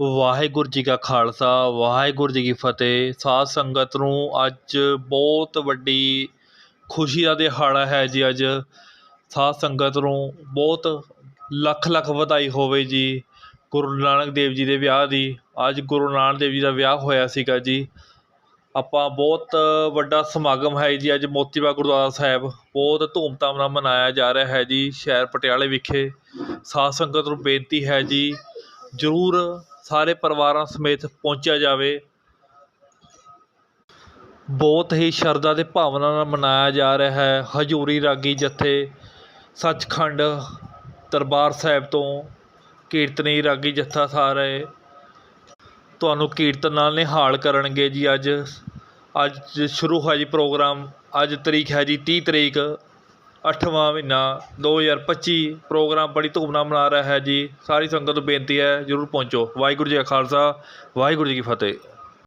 ਵਾਹਿਗੁਰੂ ਜੀ ਕਾ ਖਾਲਸਾ, ਵਾਹਿਗੁਰੂ ਜੀ ਕੀ ਫਤਿਹ। ਸਾਧ ਸੰਗਤ ਨੂੰ ਅੱਜ ਬਹੁਤ ਵੱਡੀ ਖੁਸ਼ੀ ਦਾ ਦਿਹਾੜਾ ਹੈ ਜੀ ਅੱਜ। ਸਾਧ ਸੰਗਤ ਨੂੰ ਬਹੁਤ ਲੱਖ ਲੱਖ ਵਧਾਈ ਹੋਵੇ ਜੀ, ਗੁਰੂ ਨਾਨਕ ਦੇਵ ਜੀ ਦੇ ਵਿਆਹ ਦੀ। ਅੱਜ ਗੁਰੂ ਨਾਨਕ ਦੇਵ ਜੀ ਦਾ ਵਿਆਹ ਹੋਇਆ ਸੀਗਾ ਜੀ। ਆਪਾਂ ਬਹੁਤ ਵੱਡਾ ਸਮਾਗਮ ਹੈ ਜੀ ਅੱਜ ਮੋਤੀਬਾ ਗੁਰਦੁਆਰਾ ਸਾਹਿਬ। ਬਹੁਤ ਧੂਮਧਾਮ ਨਾਲ ਮਨਾਇਆ ਜਾ ਰਿਹਾ ਹੈ ਜੀ, ਸ਼ਹਿਰ ਪਟਿਆਲੇ ਵਿਖੇ। ਸਾਧ ਸੰਗਤ ਨੂੰ ਬੇਨਤੀ ਹੈ ਜੀ, ਜ਼ਰੂਰ ਸਾਰੇ ਪਰਿਵਾਰਾਂ ਸਮੇਤ ਪਹੁੰਚਿਆ ਜਾਵੇ। ਬਹੁਤ ਹੀ ਸ਼ਰਧਾ ਅਤੇ ਭਾਵਨਾ ਨਾਲ ਮਨਾਇਆ ਜਾ ਰਿਹਾ ਹੈ। ਹਜ਼ੂਰੀ ਰਾਗੀ ਜਥੇ ਸੱਚਖੰਡ ਦਰਬਾਰ ਸਾਹਿਬ ਤੋਂ ਕੀਰਤਨੀ ਰਾਗੀ ਜੱਥਾ ਸਾਰੇ ਤੁਹਾਨੂੰ ਕੀਰਤਨ ਨਾਲ ਨਿਹਾਲ ਕਰਨਗੇ ਜੀ। ਅੱਜ ਅੱਜ ਸ਼ੁਰੂ ਹੋਇਆ ਜੀ ਪ੍ਰੋਗਰਾਮ। ਅੱਜ ਤਰੀਕ ਹੈ ਜੀ 30 ਤਰੀਕ। ਅੱਠਵਾਂ ਮਹੀਨਾ 2025 ਪ੍ਰੋਗਰਾਮ ਬੜੀ ਧੂਮ ਨਾਲ ਮਨਾ ਰਿਹਾ ਹੈ ਜੀ। ਸਾਰੀ ਸੰਗਤ ਨੂੰ ਬੇਨਤੀ ਹੈ, ਜ਼ਰੂਰ ਪਹੁੰਚੋ। ਵਾਹਿਗੁਰੂ ਜੀ ਕਾ ਖਾਲਸਾ, ਵਾਹਿਗੁਰੂ ਜੀ ਕੀ ਫਤਿਹ।